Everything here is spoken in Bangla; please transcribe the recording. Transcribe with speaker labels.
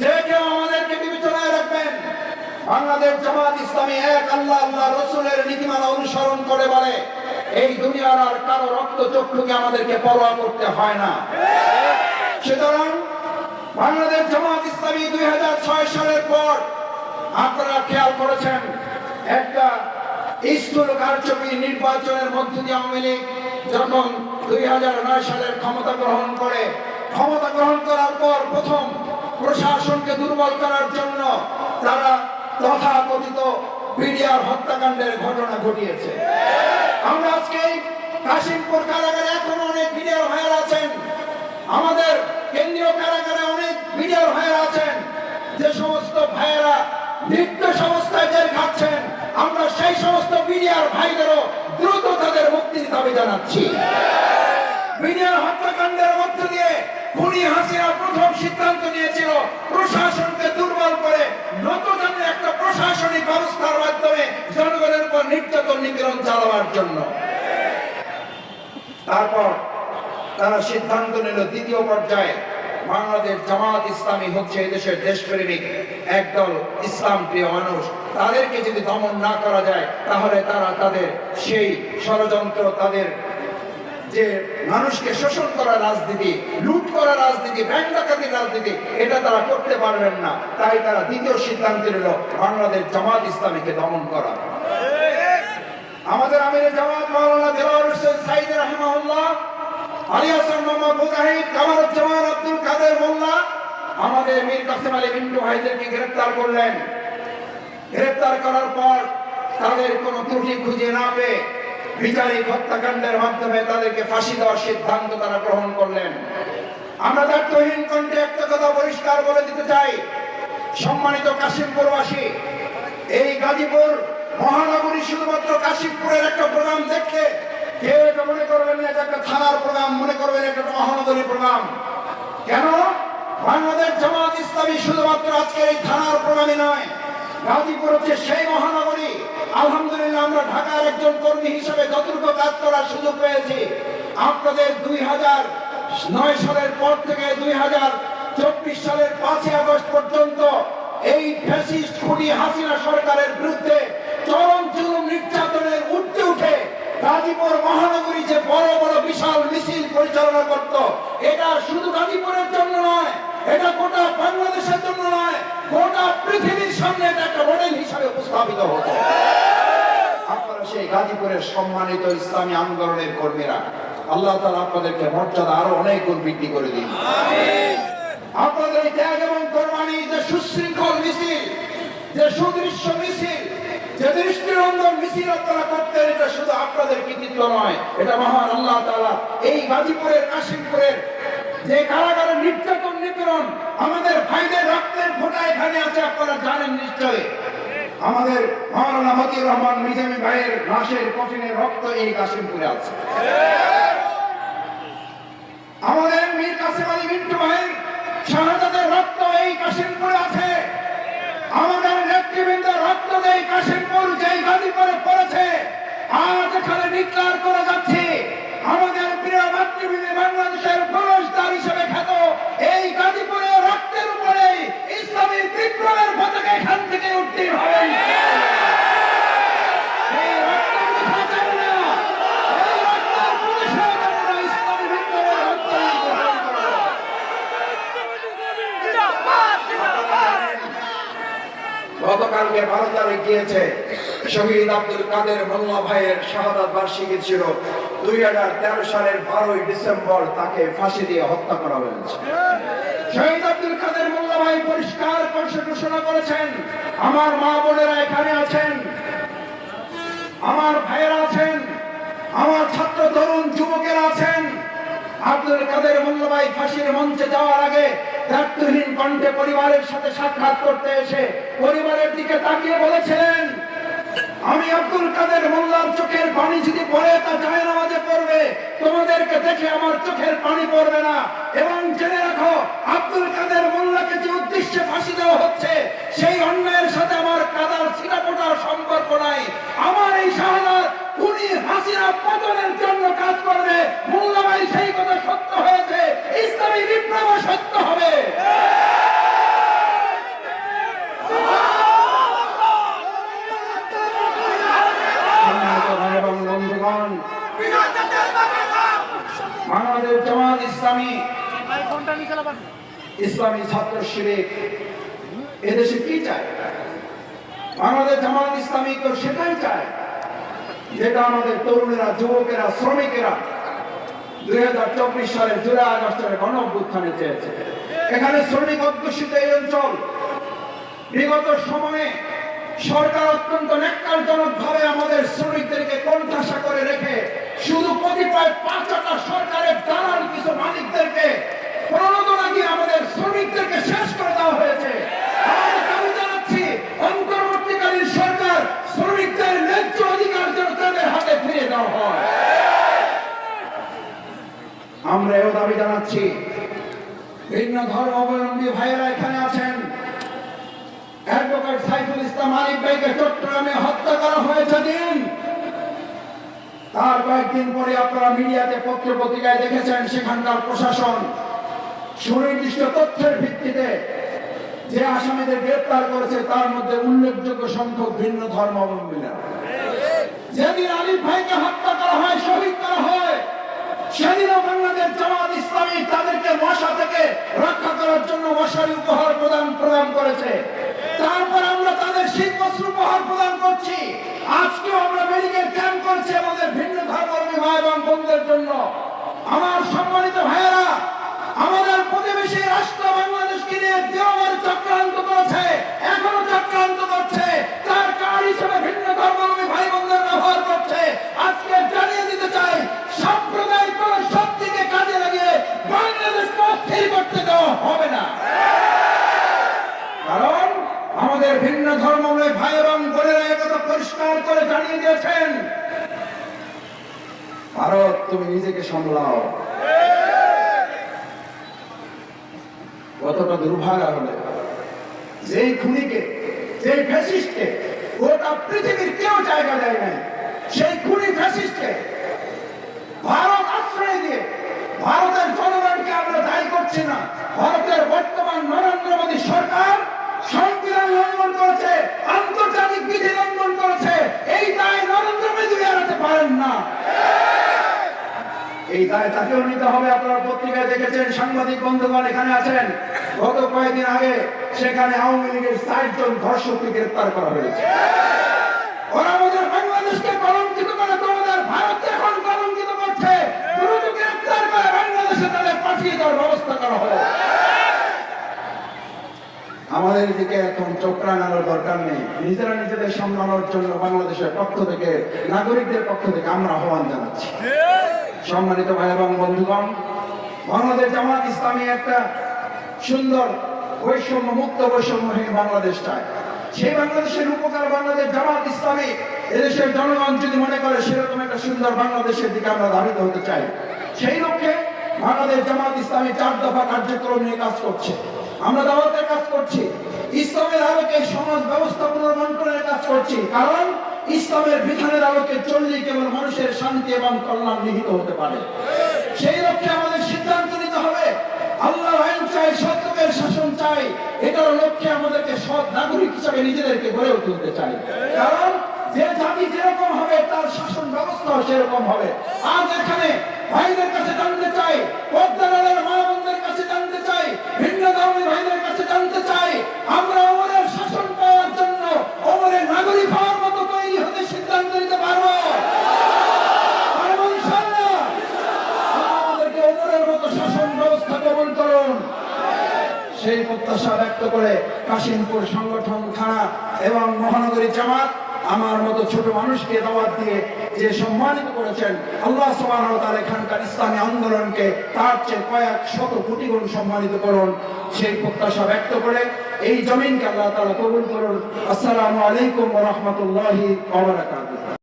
Speaker 1: যে কেউ আমাদেরকে বাংলাদেশ ইসলামী আল্লাহ নীতিমালা অনুসরণ করে বলে, এই দুনিয়ার আর কারও রক্ত চক্ষুকে আমাদেরকে পরোয়া করতে হয় না। সুতরাং বাংলাদেশ জামাত ইসলামী দুই হাজার ছয় সালের পর আপনারা খেয়াল করেছেন, একটা স্কুল কারচুপি নির্বাচনের মধ্য দিয়ে আওয়ামী লীগ যখন দুই সালের ক্ষমতা গ্রহণ করে, ক্ষমতা গ্রহণ করার পর প্রথম প্রশাসনকে দুর্বল করার জন্য তারা তথাকথিত বিডিআর হত্যাকাণ্ডের ঘটনা ঘটিয়েছে। আমরা আজকে কাশিমপুর কারাগারে এখন অনেক বিডিআর ভাইয়ের আছেন। আমাদের কেন্দ্রীয় কারাগারে অনেক বিডিআর ভাইয়েরা আছেন। যে সমস্ত ভাইয়েরা নিত্য আমরা সেই সমস্ত বিডিআর ভাইদেরও দ্রুত তাদের মুক্তির দাবি জানাচ্ছি। বিডিআর হত্যাকাণ্ডের মধ্য দিয়ে খুনি হাসিনা প্রথম সিদ্ধান্ত নিয়েছিল প্রশাসনকে দুর্বল করে নতুন একটা প্রশাসনিক ব্যবস্থার মাধ্যমে জনগণের উপর নির্যাতন নিপীড়ন চালাবার জন্য। তারপর তারা সিদ্ধান্ত নিল দ্বিতীয় পর্যায়ে বাংলাদেশ জামাত ইসলামী হচ্ছে এদেশের দেশপ্রেমিক, একদল ইসলাম প্রিয় মানুষ। তাদেরকে যদি দমন না করা যায়, তাহলে তারা তাদের সেই ষড়যন্ত্র, তাদের যে মানুষকে শোষণ করা রাজনীতি, লুট করা রাজনীতি ব্যাংক ডাকাতির রাজনীতি, এটা তারা করতে পারবেন না। তাই তারা দ্বিতীয় সিদ্ধান্ত নিল বাংলাদেশ জামাত ইসলামীকে দমন করা। আমাদের আমির জামাত মাওলানা দেওয়ার হোসেন সাইদ রহমাউল্লাহ আলী হাসান মোহাম্মদ আব্দুল কাদের মোল্লা, আমাদের গ্রেফতার করলেন। গ্রেফতার করার পর তাদের কোনো ত্রুটি খুঁজে না পেয়ে হত্যাকাণ্ডের মাধ্যমে তাদেরকে ফাঁসি দেওয়ার সিদ্ধান্ত তারা গ্রহণ করলেন। আমরা একটা বলে দিতে চাই। সম্মানিত কাশিমপুরবাসী, এই গাজীপুর মহানগরী শুধুমাত্র কাশিমপুরের একটা প্রোগ্রাম দেখলে কেউ এটা মনে করবেন না এটা একটা থানার প্রোগ্রাম মনে করবেন এটা একটা মহানগরী প্রোগ্রাম কেন? বাংলাদেশ জামাত ইসলামী শুধুমাত্র আজকে এই থানার প্রোগ্রামই নয় গাজীপুর হচ্ছে সেই মহানগরী, আলহামদুলিল্লাহ আমরা ঢাকার একজন কর্মী হিসেবে যতটুকু কাজ করার সুযোগ পেয়েছি, আপনাদের দুই হাজার নয় সালের পর থেকে দুই হাজার চব্বিশ সালের পাঁচই আগস্ট পর্যন্ত এই ফ্যাসিস্ট খুনি হাসিনা সরকারের বিরুদ্ধে চরম গাজীপুর মহানগরী যে বড় বড় বিশাল মিছিল পরিচালনা করত, এটা শুধু গাজীপুরের জন্য নয়, এটা গোটা বাংলাদেশের জন্য নয়, গোটা পৃথিবীর সামনে এটা একটা মডেল হিসাবে উপস্থাপিত হতো। আপনারা সেই গাজীপুরের সম্মানিত ইসলামী আন্দোলনের কর্মীরা, আল্লাহ তালা আপনাদেরকে মর্যাদা আরও অনেক গুণ বৃদ্ধি করে দিন। আপনাদের ত্যাগ এবং কোরবানি যে সুশৃঙ্খল মিছিল, যে সুদৃশ্য মিছিল এই গাজীপুরের, কাশিমপুরের আমাদের ভাইদের রক্তের ফোঁটা এখানে আছে আমাদের মহারানা ভাইয়ের রক্ত এই কাশিমপুরে আছে। এই কাশিমপুরে আছে আমাদের নেতৃবৃন্দের রক্ত এই কাশিমপুর যেই গাজীপুরে পড়েছে আজ এখানে ডিক্লার করে যাচ্ছে আমাদের প্রিয় মাতৃভূমি বাংলাদেশের প্রবেশদ্বার হিসেবে খ্যাত এই গাজীপুরে রক্তের উপরে ইসলামী বিপ্লবের পতাকা এখান থেকে উত্তীর্ণ হবেন এই রক্ত বৃথা যাবে না। এই রক্তের প্রতিশোধ আমরা ইসলামী বিপ্লবের রক্তে গ্রহণ করব। গতকালকে গিয়েছে শহীদ আব্দুল কাদের মোল্লা ভাইয়ের শাহাদাত বার্ষিকী ছিল। দুই হাজার তেরো সালের বারোই ডিসেম্বর তাকে ফাঁসি দিয়ে হত্যা করা হয়েছে। আব্দুল কাদের মোল্লা ভাই পরিষ্কার ঘোষণা করেছেন, আমার মা বোনেরা এখানে আছেন, আমার ভাইয়েরা আছেন, আমার ছাত্র তরুণ যুবকেরা আছেন। আব্দুল কাদের মোল্লাবাই ফাঁসির মঞ্চে যাওয়ার আগে দায়িত্বহীন কণ্ঠে পরিবারের সাথে সাক্ষাৎ করতে এসে পরিবারের দিকে তাকিয়ে বলেছিলেন, আমি আব্দুল কাদের মোল্লার চোখের পানি যদি পড়ে, তা যায় নামাজে পড়বে। তোমাদেরকে দেখে আমার চোখের পানি পড়বে না। এবং জেনে রাখো, আব্দুল কাদের মোল্লাকে যে উদ্দেশ্যে ফাঁসি দেওয়া হচ্ছে, সেই অন্যায়ের সাথে আমার কাদার ছিটাপোটার সম্পর্ক নাই। আমার এই শাহনার খুনি হাসিনা পতনের জন্য কাজ করবে। মোল্লাভাই সেই কথা সত্য ইসলামী বিপ্লব সত্য হবে। এবং বন্ধুগণ, বাংলাদেশ জামাত ইসলামী ছাত্র শিবির এদেশে কি চায়? বাংলাদেশ জামাত ইসলামী তো সেটাই চায়, যেটা আমাদের তরুণেরা, যুবকেরা, শ্রমিকেরা সালের জুলাই আগস্টের গণ অভ্যুত্থানে চেয়েছে। এখানে শ্রমিক অধ্যুষিত এই অঞ্চল বিগত সময়ে সরকার অত্যন্ত ন্যাক্কারজনক ভাবে আমাদের শ্রমিকদেরকে কণ্ঠাসা করে রেখে শুধু কতিপয় পাঁচটা সরকারের দালাল কিছু মালিকদেরকে প্রণোদনা দিয়ে আমাদের শ্রমিকদেরকে শেষ করে দেওয়া হয়েছে আমরা দাবি জানাচ্ছি অন্তর্বর্তীকালীন সরকার শ্রমিকদের ন্যায্য অধিকার যেন তাদের হাতে ফিরিয়ে দেওয়া হয় জানাচ্ছি। ভিন্ন ধর্মাবলম্বী ভাইয়েরা এখানে আছেন। সুনির্দিষ্ট তথ্যের ভিত্তিতে যে আসামিদের গ্রেপ্তার করেছে, তার মধ্যে উল্লেখযোগ্য সংখ্যক ভিন্ন ধর্মাবলম্বীরা যেদিন আলিফ ভাইকে হত্যা করা হয়, শহীদ করা হয় সেদিনও বাংলাদেশ জামাত ইসলামী তাদেরকে মশা থেকে রক্ষা করার জন্য মশারি উপহার প্রদান প্রদান করেছে। তারপর আমরা তাদের শীত বস্ত্র উপহার প্রদান করছি আজকেও আমরা মেডিকেল ক্যাম্প করছি আমাদের ভিন্ন ধর্মাবলম্বী ভাই এবং বোনদের জন্য আমার সম্মানিত ভাইয়েরা আমাদের প্রতিবেশী রাষ্ট্র বাংলাদেশকে নিয়ে দেওয়ার চক্রান্ত করেছে এখনও চক্রান্ত করছে তার কার হিসেবে ভিন্ন ধর্মাবলম্বী ভাই বোনদের ব্যবহার করছে আজকে জানিয়ে দিতে চাই সাম্প্রদায়িক কোন শক্তিকে কাজে লাগিয়ে বাংলাদেশকে অস্থির করতে দেওয়া হবে না কারণ আমাদের ভিন্ন ধর্মাবলম্বী ভাই এবং বোনেরা একথা পরিষ্কার করে জানিয়ে দিয়েছেন ভারত তুমি নিজেকে সামলাও। কতটা দুর্ভাগা হলে যেই খুনিকে, যেই ফ্যাসিস্টকে গোটা পৃথিবীর কেউ জায়গা দেয় নাই, সেই খুনি ফ্যাসিস্টকে ভারত আশ্রয় দিয়ে ভারতের জনগণকে আমরা দায়ী করছি না। ভারতের বর্তমান নরেন্দ্র মোদী সরকার সংবিধান লঙ্ঘন করেছে, আন্তর্জাতিক বিধি লঙ্ঘন করেছে। এই দায় নরেন্দ্র মোদী এড়াতে পারেন না। হবে। আপনারা পত্রিকায় দেখেছেন, সাংবাদিক বন্ধুগণ এখানে আছেন। গত কয়েকদিন আগে সেখানে আওয়ামী লীগের জন ধর্ষককে করা হয়েছে। আমাদের বাংলাদেশকে এখন দিকে এখন দরকার নেই। নিজেরা নিজেদের সামলানোর জন্য বাংলাদেশের পক্ষ থেকে, নাগরিকদের পক্ষ থেকে আমরা আহ্বান জানাচ্ছি। সম্মানিত ভাই এবং বন্ধুগণ, বাংলাদেশ জামাত ইসলামী একটা সুন্দর বৈষম্য মুক্ত বৈষম্যহীন বাংলাদেশ চায়। সেই বাংলাদেশের উপকার বাংলাদেশ জামাত ইসলামী এদেশের জনগণ যদি মনে করে সেরকম একটা সুন্দর বাংলাদেশের দিকে আমরা ধাবিত হতে চাই। সেই লক্ষ্যে বাংলাদেশ জামাত ইসলামী চার দফা কার্যক্রম নিয়ে কাজ করছে। আমরা দাওয়াতের কাজ করছি। ইসলামের আলোকে সমাজ ব্যবস্থা পুনর্বন্টনের কাজ করছি। কারণ ইসলামের বিধানের আলোকে চললেই কেবল মানুষের শান্তি এবং কল্যাণ নিহিত হতে পারে। সেই লক্ষ্যে আমাদের সিদ্ধান্ত নিতে হবে, আল্লাহর আইন চাই, সত্যের শাসন চাই, এটার লক্ষ্যে আমাদেরকে সৎ নাগরিক হিসাবে নিজেদেরকে গড়ে তুলতে চাই। কারণ যে জাতি যেরকম হবে, তার শাসন ব্যবস্থা সেরকম হবে। আজ এখানে ভাইদের কাছে জানতে চাই পদ্মারের মা বোনদের কাছে জানতে চাই ভিন্ন ধর্মের ভাইদের কাছে জানতে চাই আমরা ওমরের শাসন পাওয়ার জন্য ওমরের নাগরিক হওয়ার মতো তৈরি হতে সিদ্ধান্ত নিতে পারব পারব ইনশাআল্লাহ? আমাদেরকে ওমরের মতো শাসন ব্যবস্থা কবুল করুন সেই প্রত্যাশা ব্যক্ত করে কাশিমপুর সংগঠন থানা এবং মহানগরী জামাত আমার মতো ছোট মানুষকে দাওয়াত দিয়ে যে সম্মানিত করেছেন, আল্লাহ ওয়া তাআলা এখানকার ইসলামী আন্দোলনকে তার চেয়ে কয়েক শত কোটি গুণ সম্মানিত করুন। সেই প্রত্যাশা ব্যক্ত করে এই জমিনকে আল্লাহ তাআলা কবুল করুন। আসসালামু আলাইকুম রাহমাতুল্লাহি